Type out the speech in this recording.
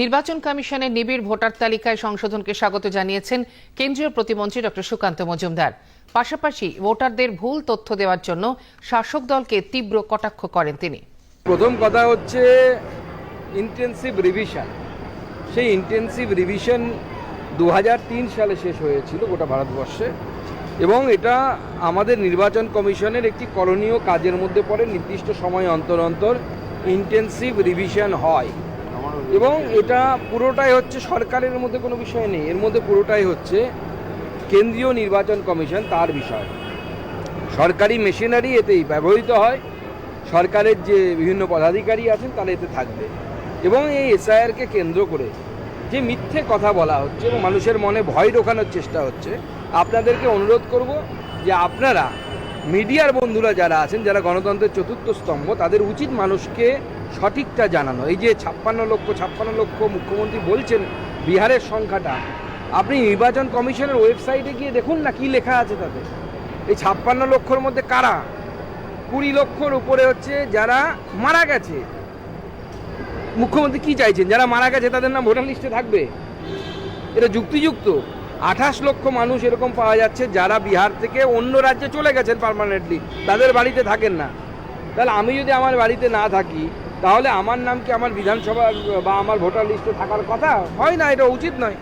নির্বাচন কমিশনের নিবিড় ভোটার তালিকায় সংশোধনকে স্বাগত জানিয়েছেন কেন্দ্রীয় প্রতিমন্ত্রী ডক্টর সুকান্ত মজুমদার। পাশাপাশি ভোটারদের ভুল তথ্য দেওয়ার জন্য শাসক দলকে তীব্র কটাক্ষ করেন তিনি। প্রথম কথা হচ্ছে ইন্টেন্সিভ রিভিশন সেই ইন্টেন্সিভ রিভিশন দু হাজার তিন সালে শেষ হয়েছিল গোটা ভারতবর্ষে এবং এটা আমাদের নির্বাচন কমিশনের একটি করণীয় কাজের মধ্যে পড়ে, নির্দিষ্ট সময় অন্তর অন্তর ইন্টেন্সিভ রিভিশন হয়। এবং এটা পুরোটাই হচ্ছে সরকারের মধ্যে কোনো বিষয় নেই। এর মধ্যে পুরোটাই হচ্ছে কেন্দ্রীয় নির্বাচন কমিশন তার বিষয়। সরকারি মেশিনারি এতেই ব্যবহৃত হয়। সরকারের যে বিভিন্ন পদাধিকারী আছেন তারা এতে থাকবে। এবং এই এসআইআরকে কেন্দ্র করে যে মিথ্যে কথা বলা হচ্ছে এবং মানুষের মনে ভয় ঢোকানোর চেষ্টা হচ্ছে, আপনাদেরকে অনুরোধ করব যে আপনারা মিডিয়ার বন্ধুরা যারা আছেন, যারা গণতন্ত্রের চতুর্থ স্তম্ভ, তাদের উচিত মানুষকে সঠিকটা জানানো। এই যে ছাপ্পান্ন লক্ষ ছাপ্পান্ন লক্ষ মুখ্যমন্ত্রী বলছেন বিহারের সংখ্যাটা, আপনি নির্বাচন কমিশনের ওয়েবসাইটে গিয়ে দেখুন না কি লেখা আছে তাতে। এই ছাপ্পান্ন লক্ষর মধ্যে কারা? কুড়ি লক্ষর উপরে হচ্ছে যারা মারা গেছে। মুখ্যমন্ত্রী কি চাইছেন? যারা মারা গেছে তাদের নাম ভোটার লিস্টে থাকবে। এটা যুক্তিযুক্ত। আঠাশ লক্ষ মানুষ এরকম পাওয়া যাচ্ছে যারা বিহার থেকে অন্য রাজ্যে চলে গেছেন পারমানেন্টলি তাদের বাড়িতে থাকেন না। তাহলে আমি যদি আমার বাড়িতে না থাকি, তাহলে আমার নাম কি আমার বিধানসভা বা আমার ভোটার লিস্টে থাকার কথা? হয় না, এটা উচিত নয়।